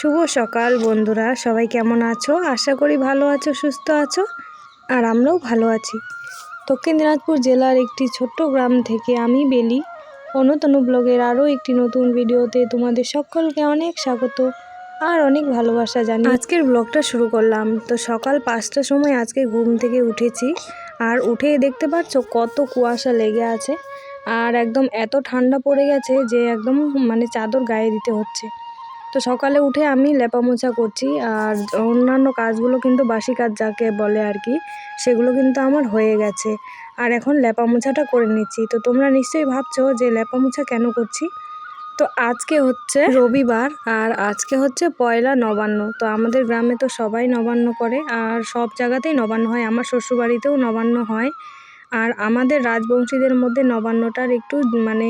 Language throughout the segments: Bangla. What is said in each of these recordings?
শুভ সকাল বন্ধুরা, সবাই কেমন আছো? আশা করি ভালো আছো, সুস্থ আছো, আর আমরাও ভালো আছি। দক্ষিণ দিনাজপুর জেলার একটি ছোট্ট গ্রাম থেকে আমি বেলি। অন্যতন ব্লগের আরও একটি নতুন ভিডিওতে তোমাদের সকলকে অনেক স্বাগত আর অনেক ভালোবাসা জানি আজকের ব্লগটা শুরু করলাম। তো সকাল পাঁচটার সময় আজকে ঘুম থেকে উঠেছি আর উঠেই দেখতে পাচ্ছ কত কুয়াশা লেগে আছে। আর একদম এত ঠান্ডা পড়ে গেছে যে একদম মানে চাদর গায়ে দিতে হচ্ছে। তো সকালে উঠে আমি লেপা মোছা করছি আর অন্যান্য কাজগুলো কিন্তু বাসি কাজ যাকে বলে আর কি, সেগুলো কিন্তু আমার হয়ে গেছে। আর এখন লেপা মোছাটা করে নিচ্ছি। তো তোমরা নিশ্চয়ই ভাবছ যে লেপা মোছা কেন করছি? তো আজকে হচ্ছে রবিবার আর আজকে হচ্ছে পয়লা নবান্ন। তো আমাদের গ্রামে তো সবাই নবান্ন করে আর সব জায়গাতেই নবান্ন হয়। আমার শ্বশুরবাড়িতেও নবান্ন হয়। আর আমাদের রাজবংশীদের মধ্যে নবান্নটার একটু মানে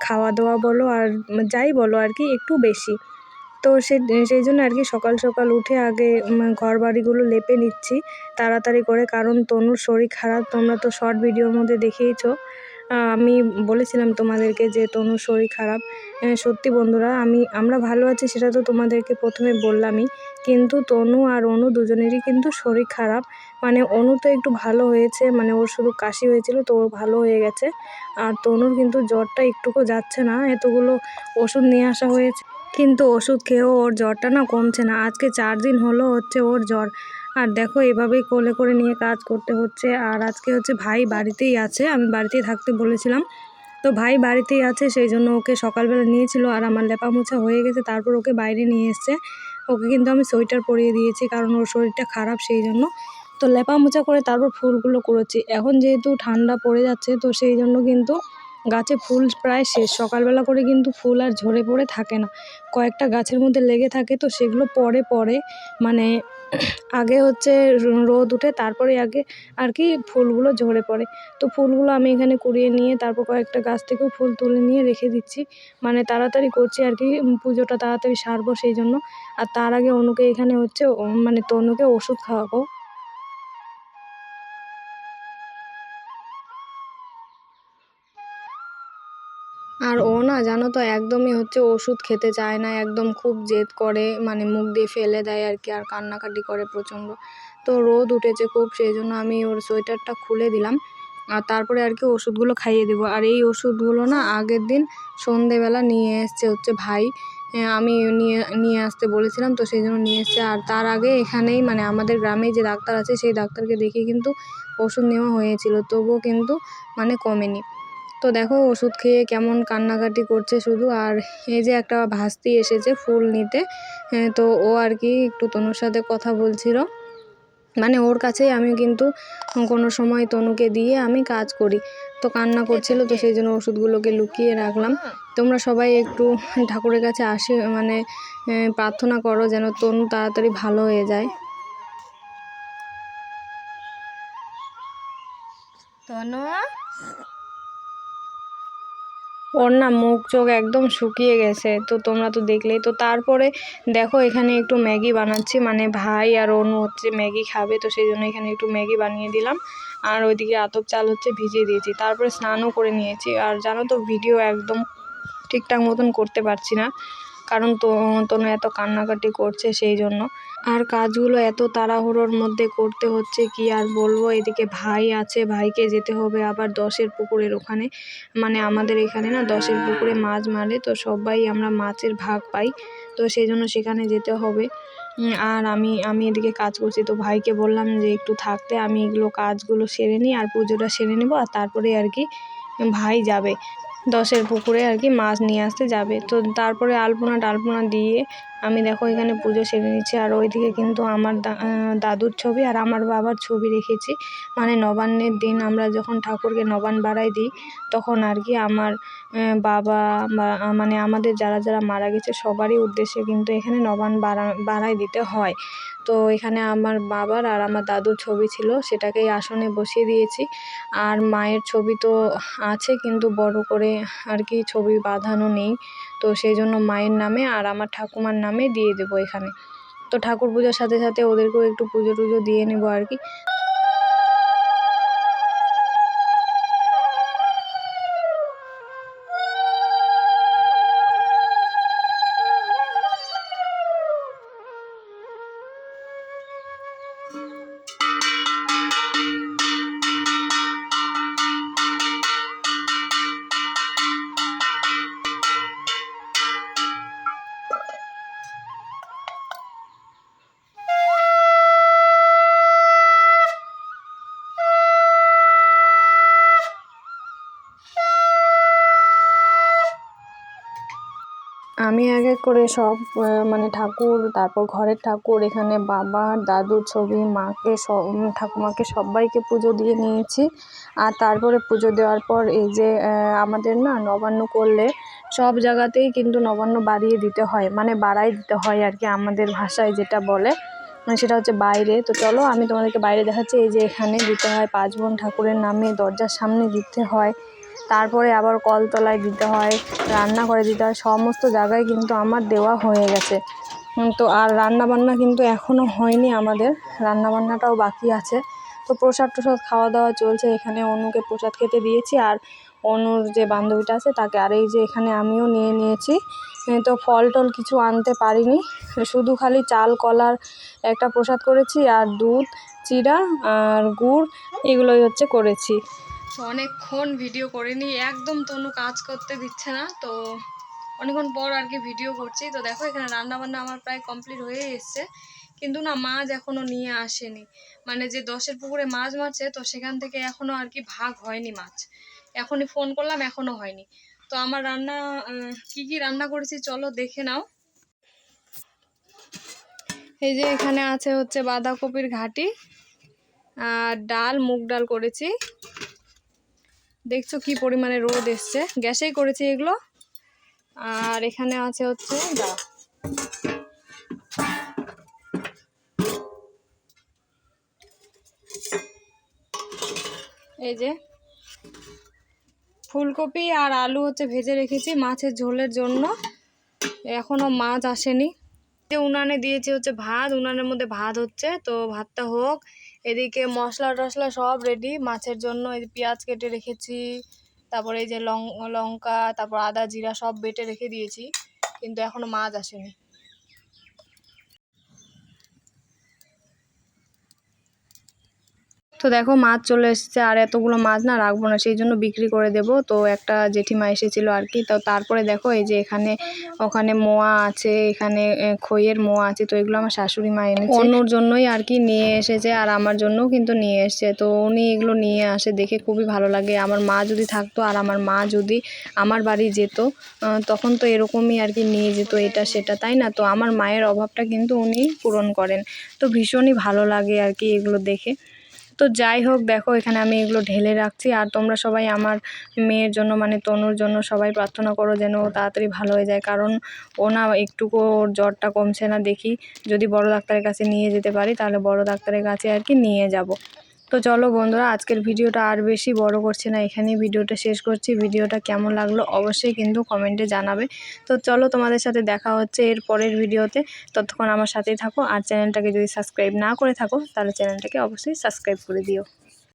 খাওয়া দাওয়া বলো আর যাই বলো আর কি, একটু বেশি। তো সে, সেই জন্য আর কি সকাল সকাল উঠে আগে ঘর বাড়িগুলো লেপে নিচ্ছি তাড়াতাড়ি করে। কারণ তনুর শরীর খারাপ, তোমরা তো শর্ট ভিডিওর মধ্যে দেখেইছো আমি বলেছিলাম তোমাদেরকে যে তনুর শরীর খারাপ। সত্যি বন্ধুরা, আমি, আমরা ভালো আছি সেটা তো তোমাদেরকে প্রথমে বললামই। কিন্তু তনু আর অনু দুজনেরই কিন্তু শরীর খারাপ। মানে অনু তো একটু ভালো হয়েছে মানে ওর শুধু কাশি হয়েছিল তো ও ভালো হয়ে গেছে। আর তনুর কিন্তু জ্বরটা একটুকু যাচ্ছে না, এতগুলো ওষুধ নিয়ে আসা হয়েছে। কিন্তু ওষুধ খেয়েও ওর জ্বরটা না কমছে না। আজকে চার দিন হলো হচ্ছে ওর জ্বর। আর দেখো, এভাবেই কোলে করে নিয়ে কাজ করতে হচ্ছে। আর আজকে হচ্ছে ভাই বাড়িতেই আছে। আমি বাড়িতেই থাকতে বলেছিলাম। তো ভাই বাড়িতেই আছে, সেই জন্য ওকে সকালবেলা নিয়েছিল। আর আমার লেপা মোছা হয়ে গেছে, তারপর ওকে বাইরে নিয়ে এসছে। ওকে কিন্তু আমি সোয়েটার পরিয়ে দিয়েছি, কারণ ওর শরীরটা খারাপ সেই জন্য। তো লেপা মোছা করে তারপর ফুলগুলো করেছি এখন যেহেতু ঠান্ডা পড়ে যাচ্ছে, তো সেই জন্য কিন্তু গাছে ফুল প্রায় শেষ। সকালবেলা করে কিন্তু ফুল আর ঝরে পড়ে থাকে না। কয়েকটা গাছের মধ্যে লেগে থাকে তো সেগুলো পরে পরে মানে আগে হচ্ছে রোদ উঠে তারপরে আগে আর কি ফুলগুলো ঝরে পড়ে। তো ফুলগুলো আমি এখানে কুড়িয়ে নিয়ে তারপর কয়েকটা গাছ থেকেও ফুল তুলে নিয়ে রেখে দিচ্ছি। মানে তাড়াতাড়ি করছি আর কি পুজোটা তাড়াতাড়ি সারবো সেই জন্য। আর তার আগে অনুকে এখানে হচ্ছে মানে তনুকে ওষুধ খাওয়াবো। আর ও না, জানো তো, একদমই হচ্ছে ওষুধ খেতে চায় না, একদম খুব জেদ করে মানে মুখ দিয়ে ফেলে দেয় আর কি, আর কান্নাকাটি করে প্রচণ্ড। তো রোদ উঠেছে খুব, সেই জন্য আমি ওর সোয়েটারটা খুলে দিলাম, আর তারপরে আর কি ওষুধগুলো খাইয়ে দেবো। আর এই ওষুধগুলো না আগের দিন সন্ধেবেলা নিয়ে এসছে হচ্ছে ভাই আমি নিয়ে নিয়ে আসতে বলেছিলাম, তো সেই জন্য নিয়ে এসছে। আর তার আগে এখানেই মানে আমাদের গ্রামে যে ডাক্তার আছে, সেই ডাক্তারকে দেখে কিন্তু ওষুধ নেওয়া হয়েছিল, তবুও কিন্তু মানে কমেনি। তো দেখো ওষুধ খেয়ে কেমন কান্নাকাটি করছে শুধু, আর এই যে একটা ভাস্তি এসেছে ফুল নিতে তো ও আর কি একটু তনুর সাথে কথা বলছিল। মানে ওর কাছেই আমি কিন্তু কোনো সময় তনুকে দিয়ে আমি কাজ করি। তো কান্না করছিল, তো সেই জন্য ওষুধগুলোকে লুকিয়ে রাখলাম। তোমরা সবাই একটু ঠাকুরের কাছে আসে মানে প্রার্থনা করো যেন তনু তাড়াতাড়ি ভালো হয়ে যায়। তনু? ওর না মুখ চোখ একদম শুকিয়ে গেছে। তো তোমরা তো দেখলেই। তো তারপরে দেখো এখানে একটু ম্যাগি বানাচ্ছি। মানে ভাই আর অনু হচ্ছে ম্যাগি খাবে। তো সেই জন্য এখানে একটু ম্যাগি বানিয়ে দিলাম। আর ওইদিকে আতপ চাল হচ্ছে ভিজিয়ে দিয়েছি। তারপরে স্নানও করে নিয়েছি। আর জানো তো, ভিডিও একদম ঠিকঠাক মতন করতে পারছি না। কারণ তো, তনু এত কান্নাকাটি করছে সেই জন্য। আর কাজগুলো এত তাড়াহুড়োর মধ্যে করতে হচ্ছে, কি আর বলব? এদিকে ভাই আছে, ভাইকে যেতে হবে আবার দশের পুকুরের ওখানে। মানে আমাদের এখানে না, দশের পুকুরে মাছ মারে, তো সবাই আমরা মাছের ভাগ পাই, তো সেই জন্য সেখানে যেতে হবে। আর আমি আমি এদিকে কাজ করছি, তো ভাইকে বললাম যে একটু থাকতে, আমি এগুলো কাজগুলো সেরে নিই, আর পুজোটা সেরে নেব, আর তারপরে আর কি ভাই যাবে। দশের পুকুরে আর কি মাছ নিয়ে আসতে যাবে। তো তারপরে আলপনা টালপনা দিয়ে আমি দেখো এখানে পুজো সেরে নিচ্ছি। আর ওইদিকে কিন্তু আমার দাদুর ছবি আর আমার বাবার ছবি রেখেছি। মানে নবান্নের দিন আমরা যখন ঠাকুরকে নবান্ন বাড়াই দিই, তখন আর কি আমার বাবা বা মানে আমাদের যারা যারা মারা গেছে, সবারই উদ্দেশ্যে কিন্তু এখানে নবান বাড়া, বাড়াই দিতে হয়। তো এখানে আমার বাবার আর আমার দাদুর ছবি ছিল, সেটাকেই আসনে বসিয়ে দিয়েছি। আর মায়ের ছবি তো আছে, কিন্তু বড় করে আর কি ছবি বাঁধানো নেই। তো সেই জন্য মায়ের নামে আর আমার ঠাকুমার নামে দিয়ে দেবো এখানে। তো ঠাকুর পুজোর সাথে সাথে ওদেরকেও একটু পুজো টুজো দিয়ে নেব আর কি। আমি এক এক করে সব মানে ঠাকুর, তারপর ঘরের ঠাকুর, এখানে বাবা দাদুর ছবি, মাকে সব ঠাকুমাকে সবাইকে পুজো দিয়ে নিয়েছি। আর তারপরে পুজো দেওয়ার পর এই যে আমাদের না নবান্ন করলে সব জায়গাতেই কিন্তু নবান্ন বাড়িয়ে দিতে হয় মানে বাড়াই দিতে হয় আর কি আমাদের ভাষায় যেটা বলে মানে সেটা হচ্ছে বাইরে। তো চলো আমি তোমাদেরকে বাইরে দেখাচ্ছি, এই যে এখানে দিতে হয় পাঁচ বোন ঠাকুরের নামে, দরজার সামনে দিতে হয়। তারপরে আবার কলতলায় দিতে হয় রান্নাঘরে দিতে হয়, সমস্ত জায়গায় কিন্তু আমার দেওয়া হয়ে গেছে। তো আর রান্না বান্না কিন্তু এখনও হয়নি আমাদের রান্না বান্নাটাও বাকি আছে। তো প্রসাদ টসাদ খাওয়া দাওয়া চলছে, এখানে অনুকে প্রসাদ খেতে দিয়েছি আর অনুর যে বান্ধবীটা আছে তাকে, আর এই যে এখানে আমিও নিয়ে নিয়েছি। তো ফল টল কিছু আনতে পারিনি, শুধু খালি চাল, কলার একটা প্রসাদ করেছি আর দুধ, চিড়া আর গুড়, এগুলোই হচ্ছে করেছি। অনেকক্ষণ ভিডিও করিনি, একদম তনু কাজ করতে দিচ্ছে না, তো অনেকক্ষণ পর আর কি ভিডিও করছি। তো দেখো এখানে রান্না বান্না আমার প্রায় কমপ্লিট হয়ে এসছে। কিন্তু না মাছ এখনও নিয়ে আসেনি। মানে যে দশের পুকুরে মাছ মারছে, তো সেখান থেকে এখনও আর কি ভাগ হয়নি মাছ। এখনই ফোন করলাম এখনও হয়নি। তো আমার রান্না কি কি রান্না করেছি চলো দেখে নাও। এই যে এখানে আছে হচ্ছে বাঁধাকপির ঘাটি, আর ডাল, মুগ ডাল করেছি। দেখছ কি পরিমাণে রোদ এসছে। গ্যাসেই করেছি এগুলো। আর এখানে আছে হচ্ছে ডাল। এই যে ফুলকপি আর আলু হচ্ছে ভেজে রেখেছি মাছের ঝোলের জন্য। এখনও মাছ আসেনি। উনানে দিয়েছি হচ্ছে ভাত, উনানের মধ্যে ভাত হচ্ছে, তো ভাতটা হোক। এদিকে মশলা টশলা সব রেডি মাছের জন্য এই পেঁয়াজ কেটে রেখেছি, তারপরে এই যে লঙ্কা, তারপর আদা, জিরা সব বেটে রেখে দিয়েছি, কিন্তু এখনও মাছ আসেনি। তো দেখো মাছ চলে এসেছে আর এতগুলো মাছ না রাখব না সেই জন্য বিক্রি করে দেব। তো একটা জেঠিমা এসেছিল আর কি তো তারপরে দেখো এই যে এখানে ওখানে মোয়া আছে এখানে খইয়ের মোয়া আছে তো এগুলো আমার শাশুড়ি মা এনেছে। অন্যর জন্যই আর কি নিয়ে এসেছে আর আমার জন্যও কিন্তু নিয়ে এসেছে তো উনি এগুলো নিয়ে আসে দেখে খুবই ভালো লাগে। আমার মা যদি থাকতো আর আমার মা যদি আমার বাড়ি যেত তখন তো এরকমই আর কি নিয়ে যেত এটা সেটা তাই না? তো আমার মায়ের অভাবটা কিন্তু উনি পূরণ করেন। তো ভীষণই ভালো লাগে আর কি এগুলো দেখে। তো যাই হোক, দেখো এখানে আমি এগুলো ঢেলে রাখছি। আর তোমরা সবাই আমার মেয়ের জন্য মানে তনুর জন্য সবাই প্রার্থনা করো যেন তাড়াতাড়ি ভালো হয়ে যায়। কারণ ও না একটুকু ওর জ্বরটা কমছে না, দেখি যদি বড় ডাক্তারের কাছে নিয়ে যেতে পারি, তাহলে বড় ডাক্তারের কাছে আর কি নিয়ে যাব। তো চলো বন্ধুরা, আজকের ভিডিওটা আর বেশি বড় করছে না, এখানেই ভিডিওটা শেষ করছি। ভিডিওটা কেমন লাগল অবশ্যই কিন্তু কমেন্টে জানাবে। তো চলো তোমাদের সাথে দেখা হচ্ছে এর পরের ভিডিওতে। ততক্ষণ আমার সাথেই থাকো আর চ্যানেলটাকে যদি সাবস্ক্রাইব না করে থাকো, তাহলে চ্যানেলটাকে অবশ্যই সাবস্ক্রাইব করে দিও।